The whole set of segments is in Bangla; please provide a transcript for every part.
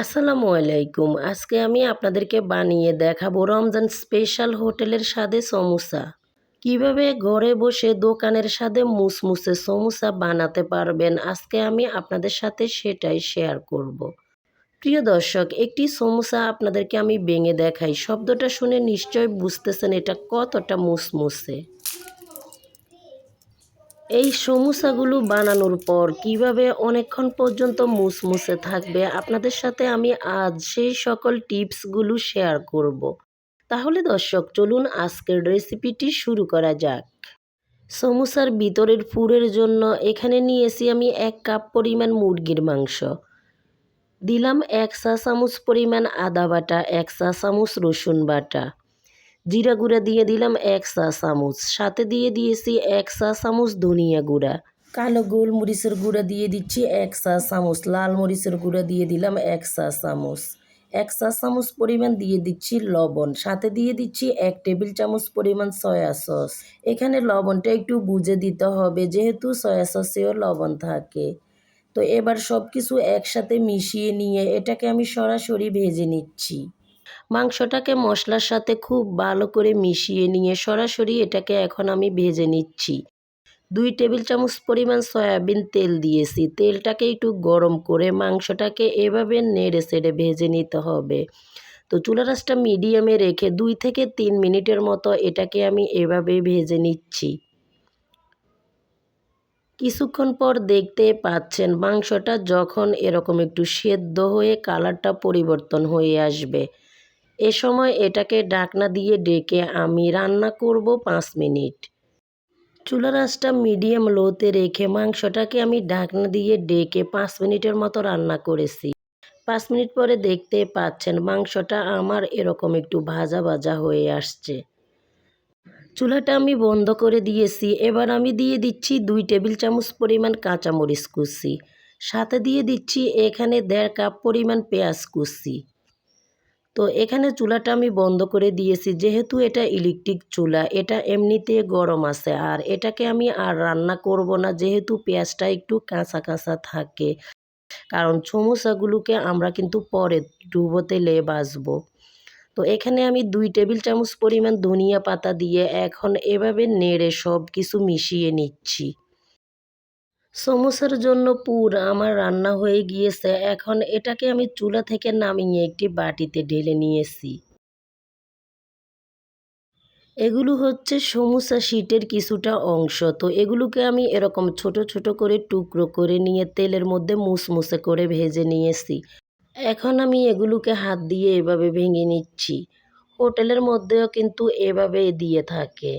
আসসালামু আলাইকুম। আজকে আমি আপনাদেরকে বানিয়ে দেখাবো রমজান স্পেশাল হোটেলের স্বাদে সমুসা। কীভাবে ঘরে বসে দোকানের স্বাদে মুসমুসে সমুসা বানাতে পারবেন, আজকে আমি আপনাদের সাথে সেটাই শেয়ার করব। প্রিয় দর্শক, একটি সমুসা আপনাদেরকে আমি ভেঙে দেখাই। শব্দটা শুনে নিশ্চয় বুঝতেছেন এটা কতটা মুসমুসে। এই সমুসাগুলো বানানোর পর কীভাবে অনেকক্ষণ পর্যন্ত মুসমুসে থাকবে আপনাদের সাথে আমি আজ সেই সকল টিপসগুলো শেয়ার করব। তাহলে দর্শক, চলুন আজকের রেসিপিটি শুরু করা যাক। সমুসার ভিতরের পুরের জন্য এখানে নিয়েছি আমি এক কাপ পরিমাণ মুরগির মাংস। দিলাম এক চা চামচ পরিমাণ আদা বাটা, এক চা চামচ রসুন বাটা। জিরা গুঁড়া দিয়ে দিলাম এক চা চামচ। সাথে দিয়ে দিয়েছি এক চা চামচ ধনিয়া গুঁড়া। কালো গোলমরিচের গুঁড়া দিয়ে দিচ্ছি এক চা চামচ। লাল মরিচের গুঁড়া দিয়ে দিলাম এক চা চামচ। এক চা চামচ পরিমাণ দিয়ে দিচ্ছি লবণ। সাথে দিয়ে দিচ্ছি এক টেবিল চামচ পরিমাণ সয়া সস। এখানে লবণটা একটু বুঝে দিতে হবে, যেহেতু সয়া সসেও লবণ থাকে। তো এবার সব কিছু একসাথে মিশিয়ে নিয়ে এটাকে আমি সরাসরি ভেজে নিচ্ছি। মাংসটাকে মশলার সাথে খুব ভালো করে মিশিয়ে নিয়ে সরাসরি এটাকে এখন আমি ভেজে নিচ্ছি। দুই টেবিল চামচ পরিমাণ সয়াবিন তেল দিয়েছি। তেলটাকে একটু গরম করে মাংসটাকে এভাবে নেড়ে সেড়ে ভেজে নিতে হবে। তো চুলা রাসটা মিডিয়ামে রেখে দুই থেকে তিন মিনিটের মতো এটাকে আমি এভাবে ভেজে নিচ্ছি। কিছুক্ষণ পর দেখতে পাচ্ছেন মাংসটা যখন এরকম একটু সেদ্ধ হয়ে কালারটা পরিবর্তন হয়ে আসবে। এ সময় এটাকে ডাকনা দিয়ে ডেকে আমি রান্না করব পাঁচ মিনিট। চুলার আঁচটা মিডিয়াম লোতে রেখে মাংসটাকে আমি ঢাকনা দিয়ে ডেকে পাঁচ মিনিটের মতো রান্না করেছি। পাঁচ মিনিট পরে দেখতে পাচ্ছেন মাংসটা আমার এরকম একটু ভাজা ভাজা হয়ে আসছে। চুলাটা আমি বন্ধ করে দিয়েছি, এবার আমি দিয়ে দিচ্ছি দুই টেবিল চামচ পরিমাণ কাঁচামরিচ কুচি। সাথে দিয়ে দিচ্ছি এখানে দেড় কাপ পরিমাণ পেঁয়াজ কুচি। তো এখানে চুলাটা আমি বন্ধ করে দিয়েছি, যেহেতু এটা ইলেকট্রিক চুলা, এটা এমনিতে গরম আছে, আর এটাকে আমি আর রান্না করব না যেহেতু পেঁয়াজটা একটু কাঁচা কাঁচা থাকে। কারণ সমোসাগুলোকে আমরা কিন্তু পরে ডুবো তেলে বাজবো তো এখানে আমি দুই টেবিল চামচ পরিমাণ ধনিয়া পাতা দিয়ে এখন এভাবে নেড়ে সব কিছু মিশিয়ে নিচ্ছি। সমোসার জন্য পুর আমার রান্না হয়ে গিয়েছে। এখন এটাকে আমি চুলা থেকে নামিয়ে একটি বাটিতে ঢেলে নিয়েছি। এগুলো হচ্ছে সমুসা শীটের কিছুটা অংশ। তো এগুলোকে আমি এরকম ছোট ছোট করে টুকরো করে নিয়ে তেলের মধ্যে মুসমুসে করে ভেজে নিয়েছি। এখন আমি এগুলোকে হাত দিয়ে এভাবে ভেঙে নিচ্ছি। হোটেলের মধ্যেও কিন্তু এভাবে দিয়ে থাকে।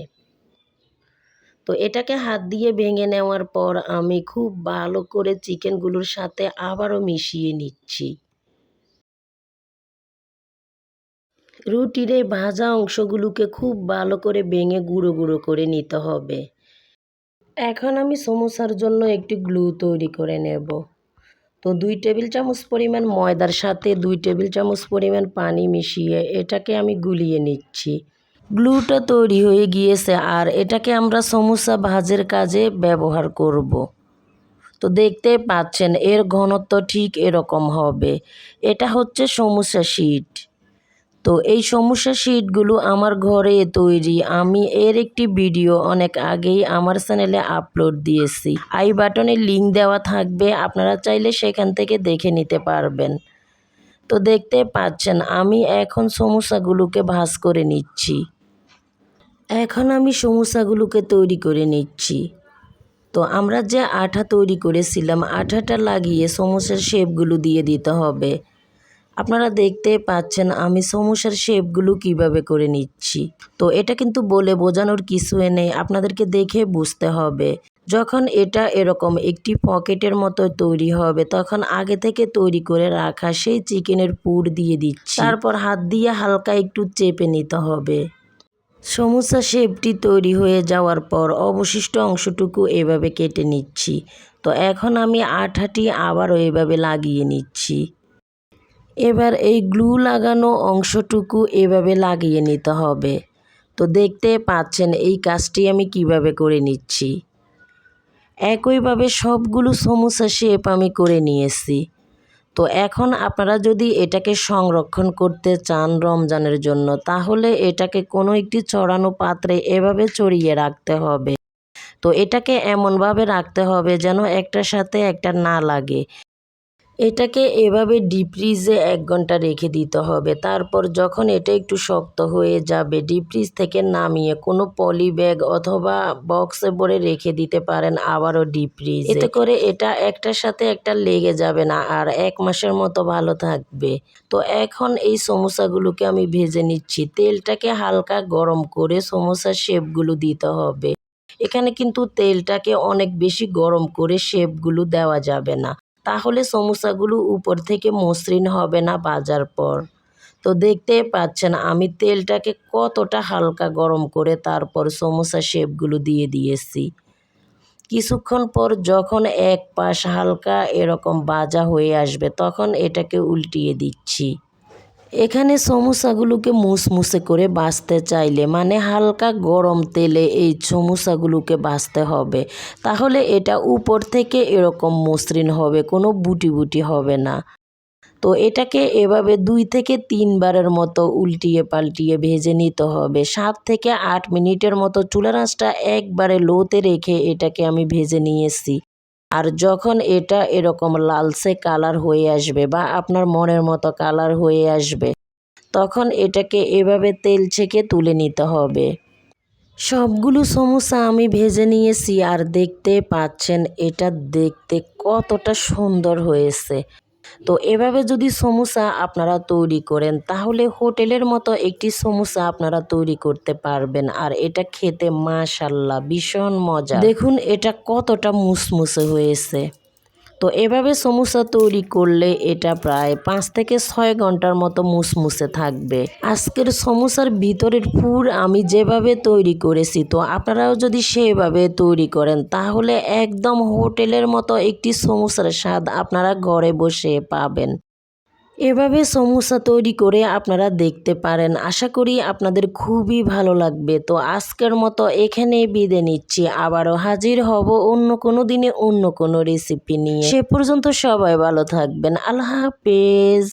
তো এটাকে হাত দিয়ে ভেঙে নেওয়ার পর আমি খুব ভালো করে চিকেনগুলোর সাথে আবারও মিশিয়ে নিচ্ছি। রুটির এই ভাজা অংশগুলোকে খুব ভালো করে ভেঙে গুঁড়ো গুঁড়ো করে নিতে হবে। এখন আমি সমোসার জন্য একটি গ্লু তৈরি করে নেব। তো দুই টেবিল চামচ পরিমাণ ময়দার সাথে দুই টেবিল চামচ পরিমাণ পানি মিশিয়ে এটাকে আমি গুলিয়ে নিচ্ছি। গ্লুটা তৈরি হয়ে গিয়েছে আর এটাকে আমরা সমোসা ভাজের কাজে ব্যবহার করব। তো দেখতে পাচ্ছেন, এর ঘনত্ব ঠিক এরকম হবে। এটা হচ্ছে সমোসা শীট। তো এই সমস্যা শিটগুলো আমার ঘরে তৈরি। আমি এর একটি ভিডিও অনেক আগেই আমার চ্যানেলে আপলোড দিয়েছি। আই বাটনে লিঙ্ক দেওয়া থাকবে, আপনারা চাইলে সেখান থেকে দেখে নিতে পারবেন। তো দেখতে পাচ্ছেন, আমি এখন সমস্যাগুলোকে ভাজ করে নিচ্ছি। এখন আমি সমস্যাগুলোকে তৈরি করে নিচ্ছি। তো আমরা যে আঠা তৈরি করেছিলাম, আঠাটা লাগিয়ে সমস্যার শেপগুলো দিয়ে দিতে হবে। আপনারা দেখতে পাচ্ছেন আমি সমস্যার শেপগুলো কীভাবে করে নিচ্ছি। তো এটা কিন্তু বলে বোঝানোর কিছু নেই, আপনাদেরকে দেখে বুঝতে হবে। যখন এটা এরকম একটি পকেটের মতো তৈরি হবে, তখন আগে থেকে তৈরি করে রাখা সেই চিকেনের পুর দিয়ে দিচ্ছি। তারপর হাত দিয়ে হালকা একটু চেপে নিতে হবে। সমস্যা শেপটি তৈরি হয়ে যাওয়ার পর অবশিষ্ট অংশটুকু এভাবে কেটে নিচ্ছি। তো এখন আমি আঠাটি আবারও এভাবে লাগিয়ে নিচ্ছি। এবার এই গ্লু লাগানো অংশটুকু এভাবে লাগিয়ে নিতে হবে। তো দেখতে পাচ্ছেন এই কাজটি আমি কীভাবে করে নিচ্ছি। একইভাবে সবগুলো সমস্যা শেপ আমি করে নিয়েছি। তো এখন আপনারা যদি এটাকে সংরক্ষণ করতে চান রমজানের জন্য, তাহলে এটাকে কোনো একটি চড়ানো পাত্রে এভাবে চড়িয়ে রাখতে হবে। তো এটাকে এমনভাবে রাখতে হবে যেন একটার সাথে একটা না লাগে। এটাকে এভাবে ডিপ ফ্রিজে এক ঘণ্টা রেখে দিতে হবে। তারপর যখন এটা একটু শক্ত হয়ে যাবে ডিপ ফ্রিজ থেকে নামিয়ে কোনো পলি ব্যাগ অথবা বক্সে ভরে রেখে দিতে পারেন আবারও ডিপ ফ্রিজ এতে করে এটা একটার সাথে একটা লেগে যাবে না আর এক মাসের মতো ভালো থাকবে। তো এখন এই সমোসাগুলোকে আমি ভেজে নিচ্ছি। তেলটাকে হালকা গরম করে সমোসার শেপগুলো দিতে হবে। এখানে কিন্তু তেলটাকে অনেক বেশি গরম করে শেপগুলো দেওয়া যাবে না। তাহলে সমোসাগুলো উপর থেকে মসৃণ হবে না বাজার পর। তো দেখতেই পাচ্ছেন, আমি তেলটাকে কতটা হালকা গরম করে তারপর সমোসা শেপগুলো দিয়ে দিয়েছি। কিছুক্ষণ পর যখন এক পাশ হালকা এরকম বাজা হয়ে আসবে, তখন এটাকে উল্টিয়ে দিচ্ছি। এখানে সমোসাগুলোকে মুসমুসে করে বাছতে চাইলে মানে হালকা গরম তেলে এই সমোসাগুলোকে বাছতে হবে। তাহলে এটা উপর থেকে এরকম মসৃণ হবে, কোনো বুটি বুটি হবে না। তো এটাকে এভাবে দুই থেকে তিনবারের মতো উল্টিয়ে পাল্টিয়ে ভেজে নিতে হবে। সাত থেকে আট মিনিটের মতো চুলার আঁচটা একবারে লোতে রেখে এটাকে আমি ভেজে নিয়েছি। আর যখন এটা এরকম লালচে কালার হয়ে আসবে বা আপনার মনের মতো কালার হয়ে আসবে, তখন এটাকে এভাবে তেল ছেঁকে তুলে নিতে হবে। সবগুলো সমোসা আমি ভেজে নিয়েছি আর দেখতে পাচ্ছেন এটা দেখতে কতটা সুন্দর হয়েছে। তো এভাবে যদি সমোসা আপনারা তৈরি করেন, তাহলে হোটেলের মতো একটি সমোসা আপনারা তৈরি করতে পারবেন। আর এটা খেতে মাশাল্লাহ, ভীষণ মজা। দেখুন, এটা কতটা মুসমুসে হয়েছে। তো এভাবে সমুসা তৈরি করলে এটা প্রায় পাঁচ থেকে ছয় ঘণ্টার মতো মুসমুসে থাকবে। আজকের সমুসার ভিতরের ফুর আমি যেভাবে তৈরি করেছি, তো আপনারাও যদি সেভাবে তৈরি করেন, তাহলে একদম হোটেলের মতো একটি সমুসার স্বাদ আপনারা ঘরে বসে পাবেন। এভাবে সমোসা তৈরি করে আপনারা দেখতে পারেন। আশা করি আপনাদের খুবই ভালো লাগবে। তো আজকের মতো এখানে বিদে নিচ্ছি। আবারও হাজির হব অন্য কোনো দিনে অন্য কোনো রেসিপি নিয়ে। সে পর্যন্ত সবাই ভালো থাকবেন। আল্লাহ হাফেজ।